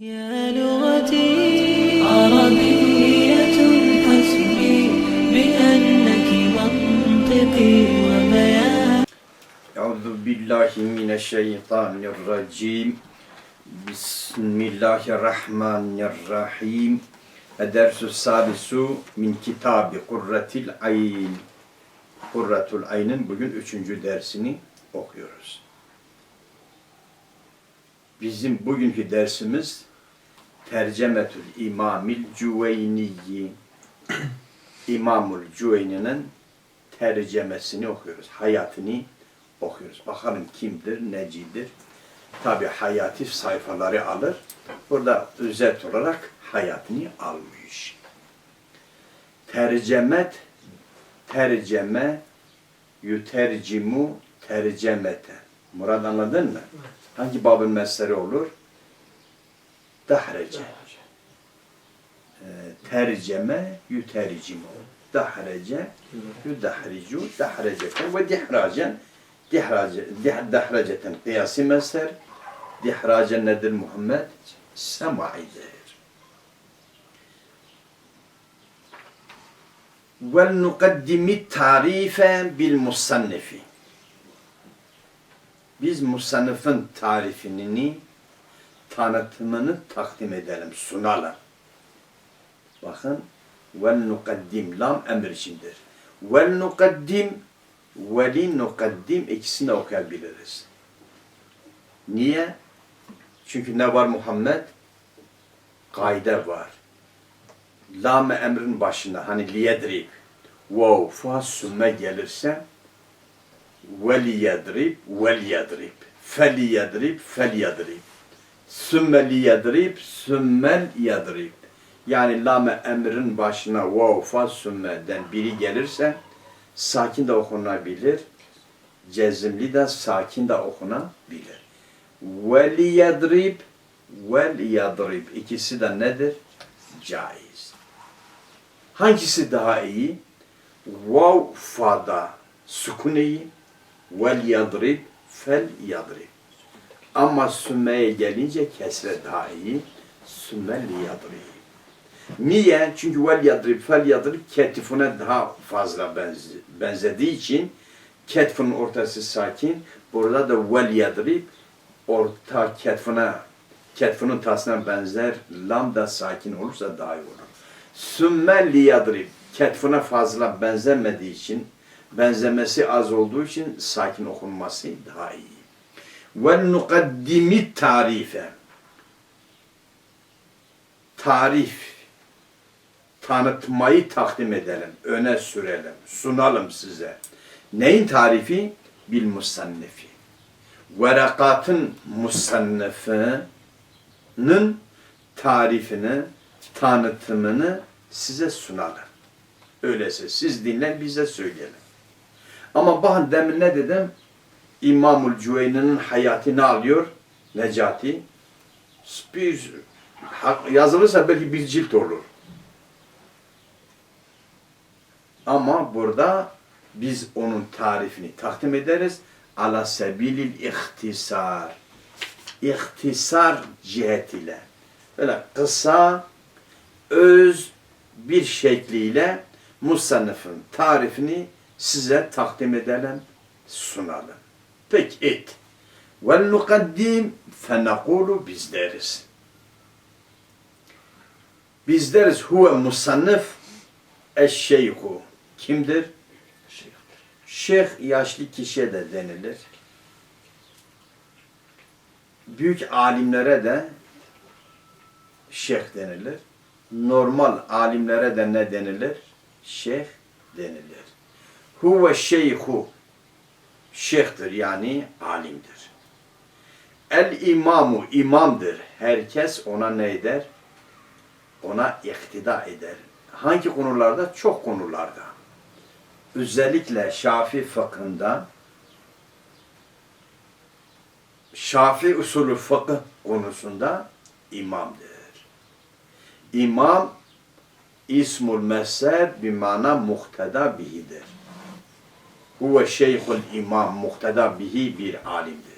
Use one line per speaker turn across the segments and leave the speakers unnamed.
يا لغتي عربية حسبي بأنك منطقي وبياني
أعوذ بالله من الشيطان الرجيم بسم الله الرحمن الرحيم الدرس السادس من كتاب قرة العين Kurratul Ayn'ın bugün üçüncü dersini okuyoruz. Bizim bugünkü dersimiz Tercemetül İmamil Cüveyniyi İmamul Cüveyni'nin tercemesini okuyoruz. Hayatını okuyoruz. Bakalım kimdir, necidir? Tabi hayati sayfaları alır. Burada özet olarak hayatını almış. Tercemet, terceme, yütercimu, tercemete. Murad anladın mı? Hangi babın mesleri olur? Dahrece. Ee, terceme, yütercimu. Dahrece, yüdahricu, dahreceten ve dihracen. Dihrace, dih, dahreceten kıyasi mesler. Dihracen nedir Muhammed? Semaidir. Vel nukaddimi tarife bil musannifi. Biz musannifin tarifini, tanıtımını takdim edelim, sunalım. Bakın, nukaddim, lam emir içindir. Veli nukaddim ikisini de okuyabiliriz. Niye? Çünkü ne var Muhammed? Kaide var. Lam emrin başında hani liyedrib, vav, fa, sümme gelirse veliyedrib, veliyedrib, feliyedrib, feliyedrib. Sümme liyedrib, sümmel yedrib. Yani lame emrin başına vav, fa, sümmeden biri gelirse sakin de okunabilir. Cezimli de sakin de okunabilir. Veliyedrib, veliyedrib. İkisi de nedir? Caiz. Hangisi daha iyi? Vav fada sukun iyi. Vel yadrib fel yadrib. Ama sümmeye gelince kesre daha iyi. Sümmel yadrib. Niye? Çünkü vel yadrib fel yadrib ketifine daha fazla benze, benzediği için ketfinin ortası sakin. Burada da vel yadrib orta ketfine ketfinin tasına benzer. Lam da sakin olursa daha iyi olur. Sümme liyadrib. Ketfine fazla benzemediği için, benzemesi az olduğu için sakin okunması daha iyi. Ve nukaddimi tarife. Tarif. Tanıtmayı takdim edelim, öne sürelim, sunalım size. Neyin tarifi? Bil musannefi. Verakatın musannefinin tarifini, tanıtımını size sunalım. Öyleyse siz dinlen bize söyleyelim. Ama bakın demin ne dedim? İmamul Cüveyni'nin hayatını alıyor Necati. Bir, yazılırsa belki bir cilt olur. Ama burada biz onun tarifini takdim ederiz. Ala sebilil ihtisar. İhtisar cihetiyle. Böyle kısa, öz bir şekliyle musannifin tarifini size takdim edelim, sunalım. Peki et. Vel nukaddim fenekulu biz deriz. Biz deriz huve musannif eşşeyhu. Kimdir? Şeyh yaşlı kişiye de denilir. Büyük alimlere de şeyh denilir. Normal alimlere de ne denilir? Şeyh denilir. Huve şeyhu. Şeyhtir yani alimdir. El imamu imamdır. Herkes ona ne eder? Ona iktida eder. Hangi konularda? Çok konularda. Özellikle Şafi fıkhında Şafi usulü fıkıh konusunda imamdır. İmam ismul meser bir mana muhteda bihidir. Huve şeyhul imam muhteda bihi bir alimdir.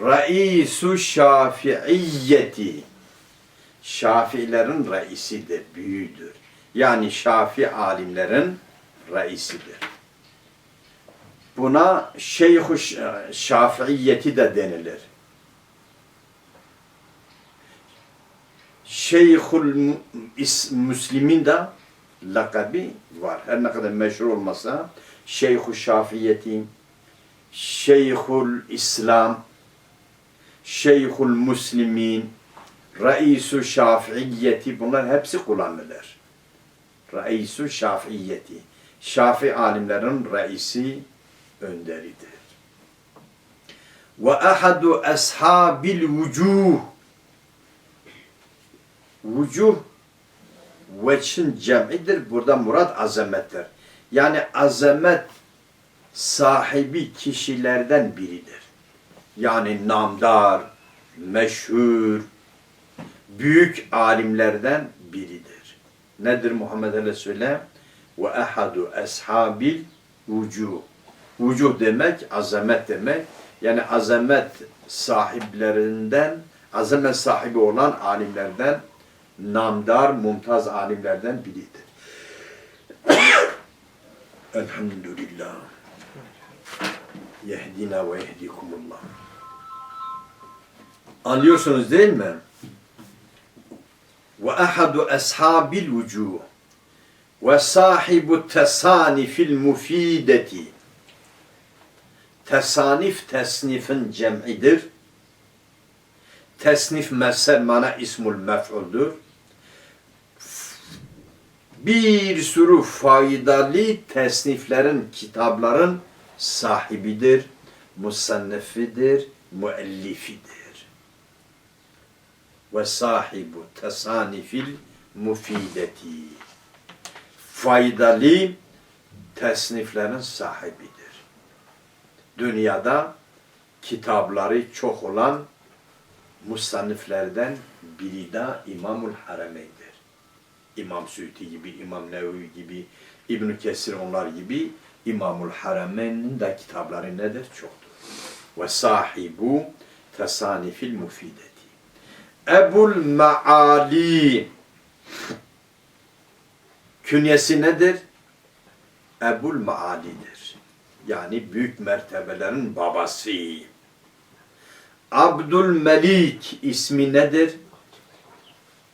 Raisu Şafiiyyeti. Şafiilerin reisidir, büyüğüdür. Yani Şafi alimlerin reisidir. Buna Şeyh-u Ş- Şafiiyyeti de denilir. Şeyhul Müslim'in de lakabı var. Her ne kadar meşhur olmasa Şeyhü Şafiyeti, Şeyhul İslam, Şeyhul Müslimin, Reisu Şafiiyeti bunlar hepsi kullanılır. Reisu Şafiiyeti. Şafi alimlerin reisi önderidir. Ve ahadu ashabil vucuh Vucuh veçin cem'idir. Burada murat azamettir. Yani azamet sahibi kişilerden biridir. Yani namdar, meşhur, büyük alimlerden biridir. Nedir Muhammed Aleyhisselam? Ve ehadu ashabil vucuh. Vucuh demek azamet demek. Yani azamet sahiplerinden, azamet sahibi olan alimlerden, namdar, mumtaz alimlerden biridir. Elhamdülillah. Yehdina ve yehdikumullah. Anlıyorsunuz değil mi? Ve ahadu ashabil vucuh ve sahibu tesanifil mufideti. Tesanif tesnifin cem'idir. Tesnif mesel mana ismul mef'uldur. Bir sürü faydalı tesniflerin, kitapların sahibidir, musannefidir, müellifidir. Ve sahibu tesanifil mufideti. Faydalı tesniflerin sahibidir. Dünyada kitapları çok olan musanniflerden biri de İmamul Harameyn'dir. İmam Suyuti gibi, İmam Nevevi gibi, İbn Kesir onlar gibi İmamul Harameyn'in de kitapları nedir? Çoktur. Ve sahibu tesanifil mufideti. Ebul Maali künyesi nedir? Ebul Maali'dir. Yani büyük mertebelerin babası. Abdülmelik ismi nedir?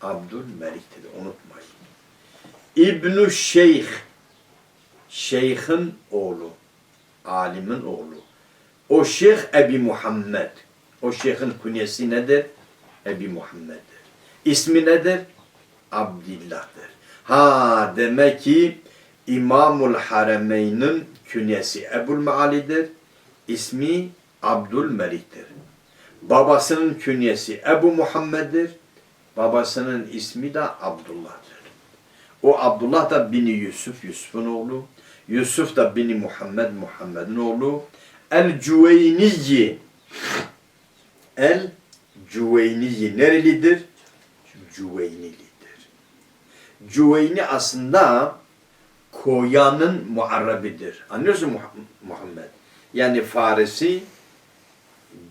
Abdülmelik'tir unutmayın. İbnü Şeyh Şeyh'in oğlu, alimin oğlu. O Şeyh Ebi Muhammed. O şeyhin künyesi nedir? Ebi Muhammed'dir. İsmi nedir? Abdillah'dır. Ha demek ki İmamul Harameyn'in künyesi Ebul Maali'dir. İsmi Abdülmelik'tir. Babasının künyesi Ebu Muhammed'dir. Babasının ismi de Abdullah'dır. O Abdullah da bini Yusuf, Yusuf'un oğlu. Yusuf da bini Muhammed, Muhammed'in oğlu. El-Cüveyniyi. El-Cüveyniyi nerelidir? Cüveynilidir. Cüveyni aslında Koyan'ın muarrabidir. Anlıyorsun Muh- Muhammed? Yani Farisi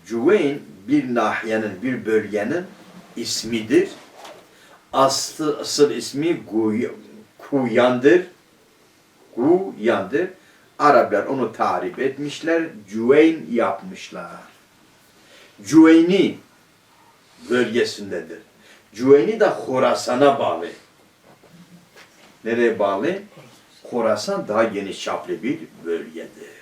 Cüveyn bir nahiyenin, bir bölgenin ismidir. Aslı, asıl ismi Kuyan'dır. Guyan'dır. Araplar onu tarif etmişler, Cüveyn yapmışlar. Cüveyni bölgesindedir. Cüveyni de Horasan'a bağlı. Nereye bağlı? Horasan daha geniş çaplı bir bölgedir.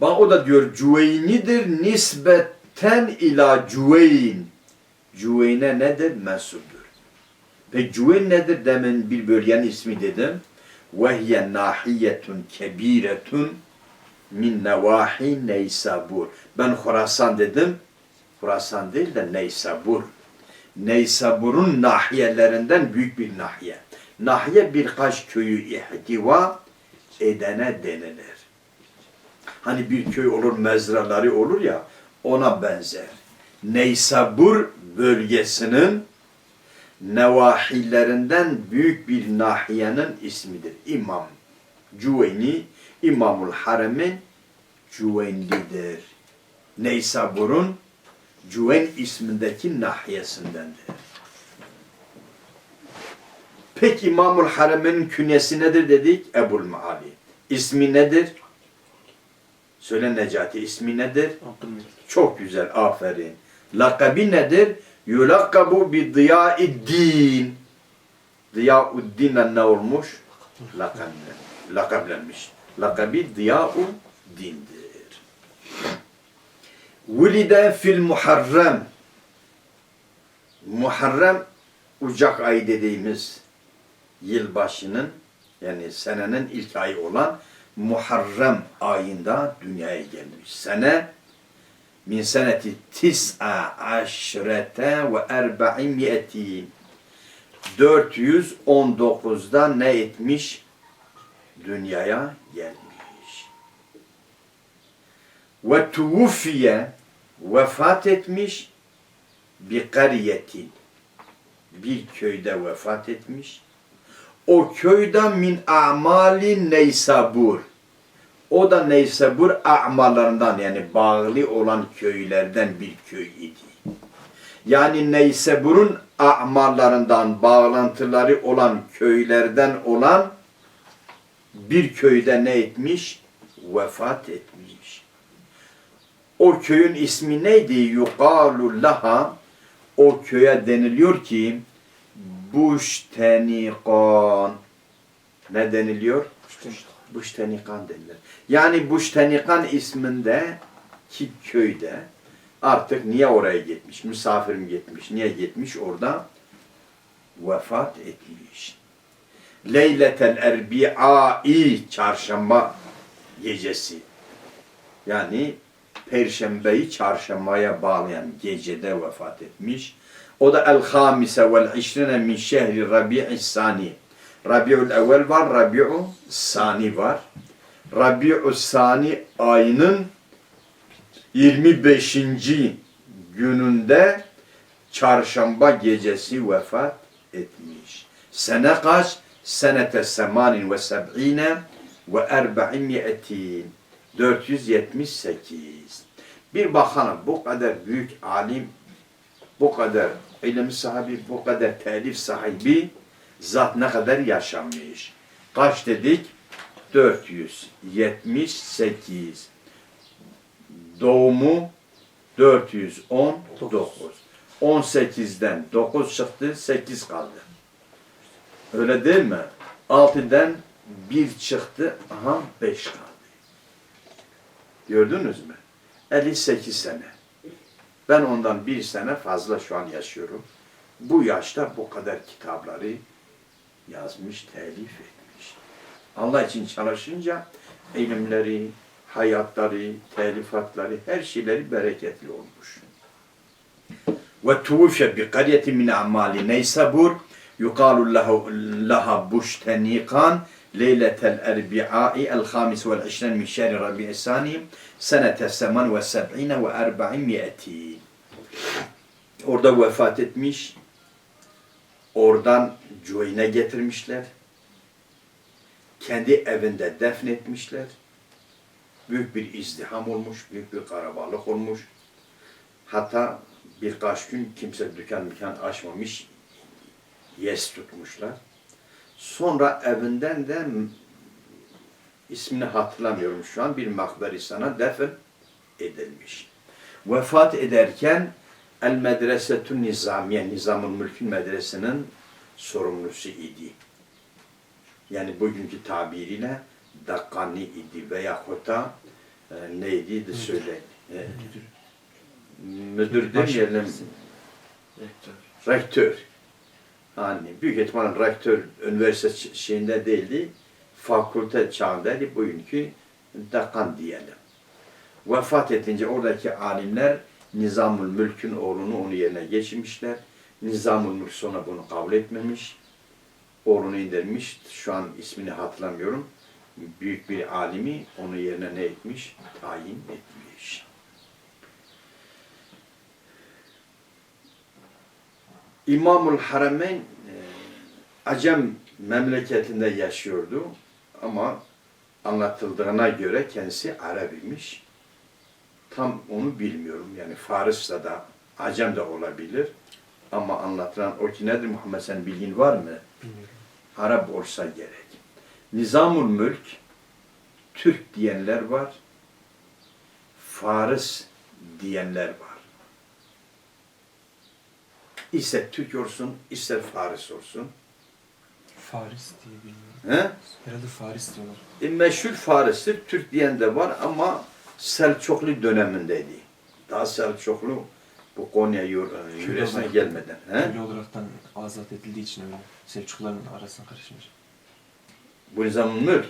Bak o da diyor Cüveynidir nisbetten ila Cüveyn. Cüveyne nedir? Mensuptur. Ve Cüveyn nedir? Demin bir bölgenin ismi dedim. Vehye nahiyetun kebiretun min nevahi Neysabur. Ben Horasan dedim. Horasan değil de Neysabur. Neysabur'un nahiyelerinden büyük bir nahiye. Nahiye birkaç köyü ihtiva edene denilir. Hani bir köy olur, mezraları olur ya, ona benzer. Neysabur bölgesinin nevahilerinden büyük bir nahiyenin ismidir. İmam Cüveyni, İmamul Haremin Cüvenlidir. Neysabur'un Cüven ismindeki nahiyesindendir. Peki İmamul Hareme'nin künyesi nedir dedik? Ebul Maali. İsmi nedir? Söyle Necati ismi nedir?
Abdülmelik.
Çok güzel aferin. Lakabi nedir? Yulakabu bi diyaiddin. Diyauddin'le ne olmuş? Lakablen, lakablenmiş. Lakabi diyauddin'dir. Vulide fil muharrem. Muharrem Ocak ayı dediğimiz yılbaşının yani senenin ilk ayı olan Muharrem ayında dünyaya gelmiş. Sene min seneti tis'a aşrete ve erba'imiyetin 419'da ne etmiş? Dünyaya gelmiş. Ve tuvfiye vefat etmiş bir kariyetin bir köyde vefat etmiş. O köyde min amali Neysabur. O da Neysabur a'malarından yani bağlı olan köylerden bir köy idi. Yani Neysabur'un a'mallarından bağlantıları olan köylerden olan bir köyde ne etmiş? Vefat etmiş. O köyün ismi neydi? Yukalu laha o köye deniliyor ki Buştenikan ne deniliyor? Buştenikan denilir. Yani Buştenikan isminde ki köyde artık niye oraya gitmiş? Misafirim gitmiş. Niye gitmiş? Orada vefat etmiş. Leyletel Erbi'ai çarşamba gecesi. Yani Perşembeyi çarşambaya bağlayan gecede vefat etmiş. O da el-hamise vel işrine min şehri Rabi'i sani. Rabi'ül evvel var, Rabi'u sani var. Rabi'u sani ayının 25. gününde çarşamba gecesi vefat etmiş. Sene kaç? Senete semanin ve seb'ine ve erba'imiyetin. 478. Bir bakalım bu kadar büyük alim, bu kadar ilim sahibi, bu kadar telif sahibi zat ne kadar yaşamış. Kaç dedik? 478. Doğumu 419. 18'den 9 çıktı, 8 kaldı. Öyle değil mi? 6'dan 1 çıktı, aha 5 kaldı. Gördünüz mü? 58 sene. Ben ondan bir sene fazla şu an yaşıyorum. Bu yaşta bu kadar kitapları yazmış, telif etmiş. Allah için çalışınca ilimleri, hayatları, telifatları, her şeyleri bereketli olmuş. Ve tuğfe bi qaryeti min amali Neysabur yuqalu lahu laha buştenikan leyletel erbi'ai el hamis vel işren min şehri rabi'i sani senete seman ve seb'ine ve erba'in mi'eti. Orada vefat etmiş. Oradan Cüeyne getirmişler. Kendi evinde defnetmişler. Büyük bir izdiham olmuş, büyük bir karabalık olmuş. Hatta birkaç gün kimse dükkan dükkan açmamış, yes tutmuşlar. Sonra evinden de ismini hatırlamıyorum şu an bir makberisana defin edilmiş. Vefat ederken El Medresetün Nizamiye, Nizamül Mülkün Medresesi'nin sorumlusu idi. Yani bugünkü tabiriyle Dakkani idi veya Hota e, neydi de söyle. E, müdür demeyelim,
Rektör.
rektör. Hani büyük ihtimalle rektör üniversite şeyinde değildi. Fakülte çağındaydı. Bugünkü Dakan diyelim. Vefat edince oradaki alimler Nizamül Mülk'ün oğlunu onun yerine geçirmişler. Nizamül Mülk sonra bunu kabul etmemiş. Oğlunu indirmiş. Şu an ismini hatırlamıyorum. Büyük bir alimi onun yerine ne etmiş? Tayin etmiş. İmamul Harameyn e, Acem memleketinde yaşıyordu ama anlatıldığına göre kendisi Arabiymiş. Tam onu bilmiyorum. Yani Fars'ta da Acem de olabilir. Ama anlatılan o ki nedir Muhammed sen bilgin var mı?
Bilmiyorum.
Arap olsa gerek. Nizamul Mülk Türk diyenler var. Faris diyenler var. İster Türk olsun, ister Faris olsun.
Faris diye bilmiyorum.
He?
Herhalde Faris diyorlar.
E, meşhur Faris'tir. Türk diyen de var ama Selçuklu dönemindeydi. Daha Selçuklu bu Konya e, yöresine gelmeden. He?
Olaraktan azat edildiği için öyle. Selçukluların arasına karışmış.
Bu Nizamul Mülk.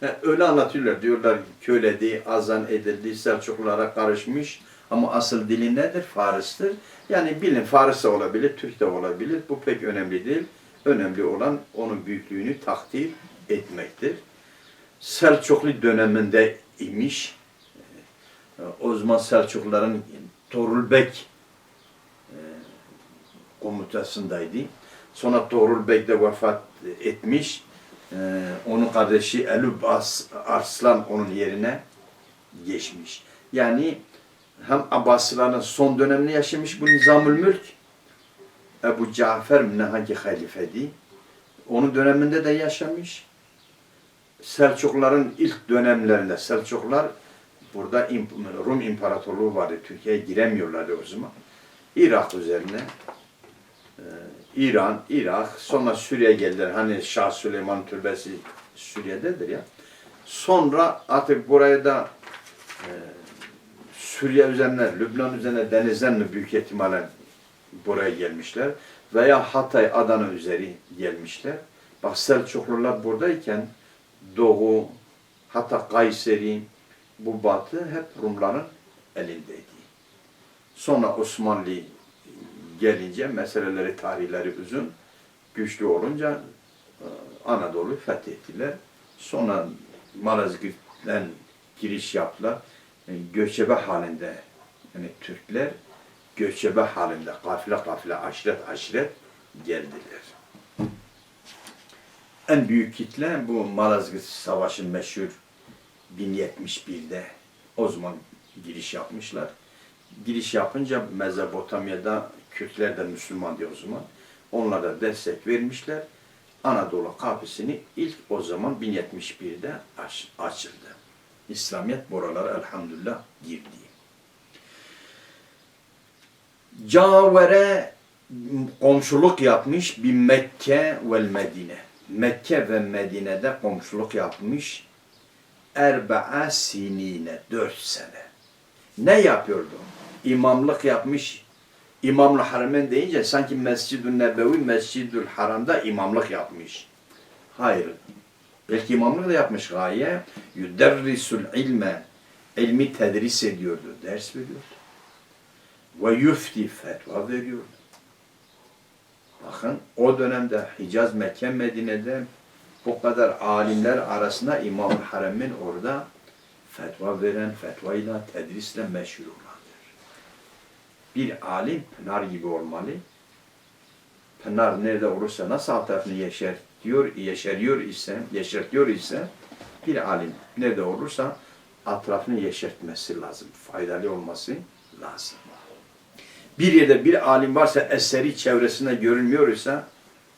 He, öyle anlatıyorlar. Diyorlar köledi, azan edildi, Selçuklulara karışmış. Ama asıl dili nedir? Faris'tir. Yani bilin Faris de olabilir, Türk de olabilir. Bu pek önemli değil. Önemli olan onun büyüklüğünü takdir etmektir. Selçuklu döneminde imiş. O zaman Selçukluların Torulbek e, komutasındaydı. Sonra Torulbek de vefat etmiş. Ee, onun kardeşi Elub Arslan onun yerine geçmiş. Yani hem Abbasilerin son dönemini yaşamış bu Nizamül Mülk. Ebu Cafer mi ne hangi halifedi? Onun döneminde de yaşamış. Selçukluların ilk dönemlerinde Selçuklular burada Rum İmparatorluğu vardı. Türkiye'ye giremiyorlardı o zaman. Irak üzerine e, İran, Irak, sonra Suriye geldiler. Hani Şah Süleyman Türbesi Suriye'dedir ya. Sonra artık buraya da e, Suriye üzerine, Lübnan üzerine denizden mi büyük ihtimalle buraya gelmişler. Veya Hatay, Adana üzeri gelmişler. Bak Selçuklular buradayken Doğu, hatta Kayseri, bu batı hep Rumların elindeydi. Sonra Osmanlı gelince meseleleri, tarihleri uzun, güçlü olunca e, Anadolu fethettiler. Sonra Malazgirt'ten giriş yaptılar. Yani göçebe halinde yani Türkler göçebe halinde kafile kafile aşiret aşiret geldiler. En büyük kitle bu Malazgirt Savaşı meşhur 1071'de o zaman giriş yapmışlar. Giriş yapınca Mezopotamya'da Kürtler de Müslüman diyor o zaman. Onlara destek vermişler. Anadolu kapısını ilk o zaman 1071'de aç, açıldı. İslamiyet buralara elhamdülillah girdi. Cavere komşuluk yapmış bir Mekke ve Medine. Mekke ve Medine'de komşuluk yapmış erba'a sinine, dört sene. Ne yapıyordu? İmamlık yapmış. İmamlı Haramen deyince sanki Mescid-ü Nebevi, Mescid-ül Haram'da imamlık yapmış. Hayır. Belki imamlık da yapmış gaye. Yüderrisul ilme. ilmi tedris ediyordu, ders veriyordu. Ve yufti fetva veriyordu. Bakın o dönemde Hicaz, Mekke, Medine'de bu kadar alimler arasında İmam-ı Harem'in orada fetva veren, fetvayla, tedrisle meşhur olandır. Bir alim pınar gibi olmalı. Pınar nerede olursa nasıl alt tarafını yeşer diyor, yeşeriyor ise, yeşertiyor ise bir alim nerede olursa etrafını yeşertmesi lazım. Faydalı olması lazım. Bir yerde bir alim varsa eseri çevresinde görünmüyor ise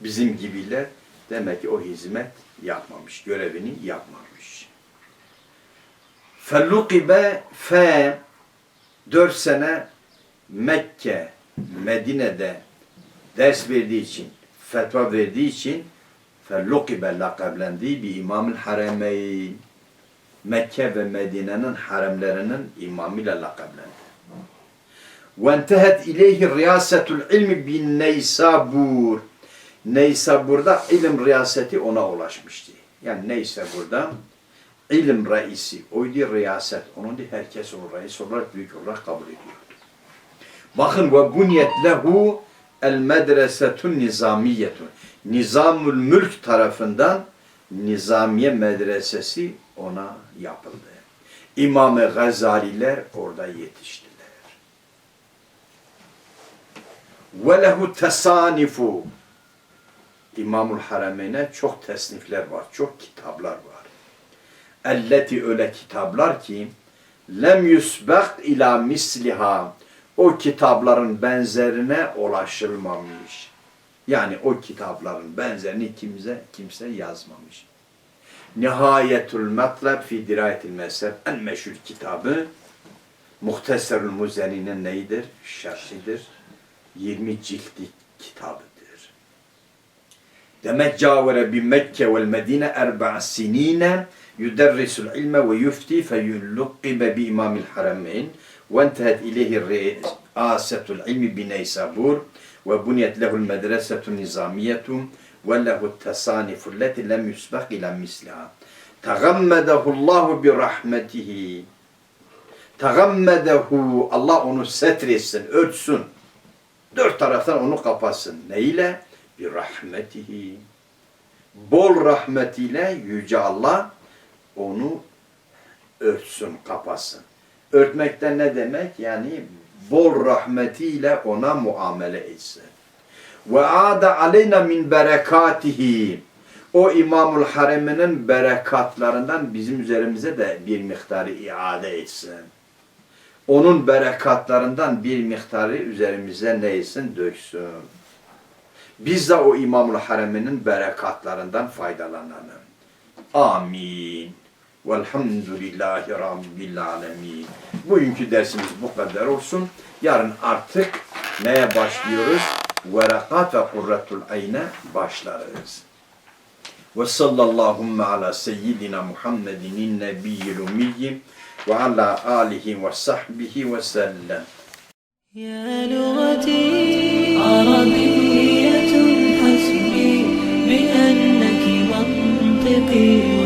bizim gibiler demek ki o hizmet yapmamış, görevini yapmamış. Fellukibe fe dört sene Mekke, Medine'de ders verdiği için, fetva verdiği için fellukibe lakablendiği bir İmam-ül Haremeyn. Mekke ve Medine'nin haremlerinin imamıyla lakablendi. وَاَنْتَهَتْ اِلَيْهِ رِيَاسَةُ الْعِلْمِ بِالنَّيْسَابُورِ Neysabur'da ilim riyaseti ona ulaşmıştı. Yani neyse burada ilim reisi, oydu riyaset. Onun diye herkes onu reis olarak, büyük olarak kabul ediyordu. Bakın ve bunyet lehu el medresetun nizamiyetun. Nizamül mülk tarafından Nizamiye medresesi ona yapıldı. İmam-ı Gazaliler orada yetiştiler. Ve lehu tesanifu. İmamul Harameyn'e çok tesnifler var, çok kitaplar var. Elleti öyle kitaplar ki lem yusbak ila misliha o kitapların benzerine ulaşılmamış. Yani o kitapların benzerini kimse kimse yazmamış. Nihayetül Matlab fi Dirayetil Mezheb en meşhur kitabı Muhteserül Muzeni'nin neyidir? Şerhidir. 20 ciltlik kitabıdır. Demek cavere bi Mekke vel Medine erba'a sinine yuderrisul ilme ve yufti feyulluqibe bi imamil harameyn ve entehet ileyhi riasetul ilmi bi Neysabur ve buniyet lehul medresetu nizamiyetu ve lehu tesanifu leti lem yusbak ila misliha. Tegammedehu bi rahmetihi. Tegammedehu Allah onu setretsin, örtsün. Dört taraftan onu kapatsın. Ne Bir rahmetihi. Bol rahmetiyle Yüce Allah onu örtsün, kapatsın. Örtmekten ne demek? Yani bol rahmetiyle ona muamele etsin. Ve ada aleyna min berekatihi. O İmamul Harem'inin berekatlarından bizim üzerimize de bir miktarı iade etsin. Onun berekatlarından bir miktarı üzerimize neysin döksün. Biz de o İmamul Harem'inin berekatlarından faydalanalım. Amin. Velhamdülillahi Rabbil Alemin. Bugünkü dersimiz bu kadar olsun. Yarın artık neye başlıyoruz? Verakat ve kurratul ayne başlarız. Ve sallallahumme ala seyyidina Muhammedin nebiyyil umiyyi ve ala alihi ve sahbihi ve sellem.
Ya lügati Arabi You.